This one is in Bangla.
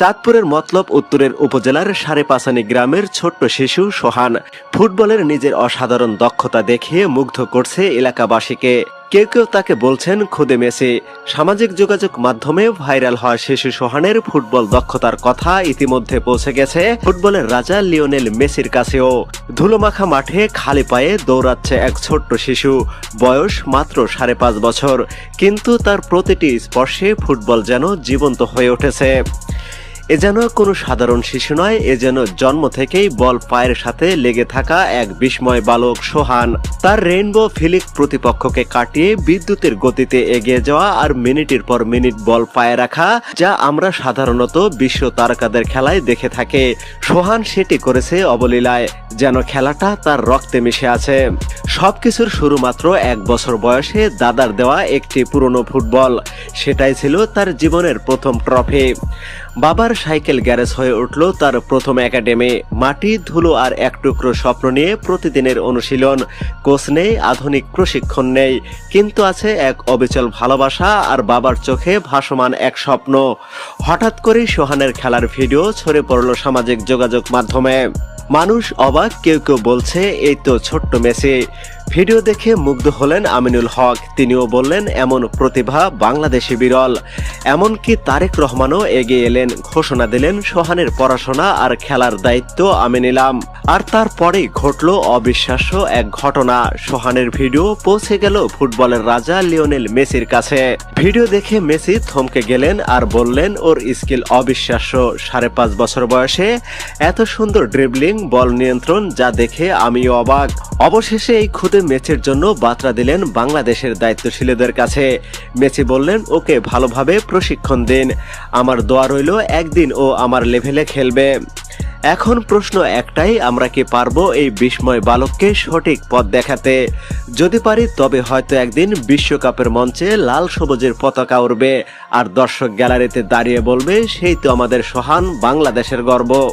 চাঁদপুরের মতলব উত্তরের উপজেলার সারেপাসানি গ্রামের ছোট্ট শিশু সোহান। ফুটবলের নিজের অসাধারণ দক্ষতা দেখিয়ে মুগ্ধ করছে এলাকাবাসীকে। কেউ কেউ তাকে বলছেন, খুদে মেসি। সামাজিক যোগাযোগ মাধ্যমে ভাইরাল হওয়া শিশু সোহানের ফুটবল দক্ষতার কথা ইতিমধ্যে পৌঁছে গেছে ফুটবলের রাজা লিওনেল মেসির কাছেও। ধুলোমাখা মাঠে খালি পায়ে দৌড়াচ্ছে এক ছোট্ট শিশু। বয়স মাত্র সাড়ে পাঁচ বছর, কিন্তু তার প্রতিটি স্পর্শে ফুটবল যেন জীবন্ত হয়ে উঠেছে। এ যেন কোনো সাধারণ শিশু নয়, এ যেন জন্ম থেকেই বল পায়ের সাথে লেগে থাকা এক বিস্ময় বালক সোহান। তার রেইনবো ফিলিক প্রতিপক্ষকে কাটিয়ে বিদ্যুতের গতিতে এগিয়ে যাওয়া আর মিনিটের পর মিনিট বল পায়ে রাখা, যা আমরা সাধারণত বিশ্ব তারকাদের খেলায় দেখে থাকে। সোহান সেটি করেছে অবলীলায়, যেন খেলাটা তার রক্তে মিশে আছে। সবকিছুর শুরু মাত্র এক বছর বয়সে দাদার দেওয়া একটি পুরনো ফুটবল, সেটাই ছিল তার জীবনের প্রথম ট্রফি। বাবার সাইকেল গ্যারেজ হয়ে উঠল তার প্রথম একাডেমি। মাটি, ধুলো আর এক টুকরো স্বপ্ন নিয়ে প্রতিদিনের অনুশীলন। কোচ নেই, আধুনিক প্রশিক্ষণ নেই। কিন্তু আছে এক অবিচল ভালোবাসা আর বাবার চোখে ভাসমান এক স্বপ্ন। হঠাৎ করেই সোহানের খেলার ভিডিও ছড়ে পড়ল সামাজিক যোগাযোগ মাধ্যমে। মানুষ অবাক, কেউ কেউ বলছে, এই তো ছোট্ট মেসি। ভিডিও দেখে মুগ্ধ হলেন আমিনুল হক। তিনিও বললেন, এমন প্রতিভা বাংলাদেশে বিরল। এমনকি তারেক রহমানও এগিয়ে এলেন। ঘোষণা দিলেন, সোহানের পড়াশোনা আর খেলার দায়িত্ব আমি নিলাম। আর তারপরেই ঘটল অবিশ্বাস্য এক ঘটনা। সোহানের ভিডিও পৌঁছে গেল ফুটবলের রাজা লিওনেল মেসির কাছে। ভিডিও দেখে মেসি থমকে গেলেন আর বললেন, ওর স্কিল অবিশ্বাস্য। সাড়ে পাঁচ বছর বয়সে এত সুন্দর ড্রিবলিং বল নিয়ন্ত্রণ যা দেখে আমিও অবাক। অবশেষে এই খুদে ম্যাচের জন্য বার্তা দিলেন বাংলাদেশের দায়িত্বশীলদের কাছে। মেসি বললেন, ওকে ভালোভাবে প্রশিক্ষণ দিন। আমার দোয়া রইল, একদিন ও আমার লেভেলে খেলবে। এখন প্রশ্ন একটাই, আমরা কি পারব এই বিস্ময় বালককে সঠিক পথ দেখাতে? যদি পারি, তবে হয়তো একদিন বিশ্বকাপের মঞ্চে লাল সবুজের পতাকা উড়বে। আর দর্শক গ্যালারিতে দাঁড়িয়ে বলবে, সেই তো আমাদের সহান বাংলাদেশের গর্ব।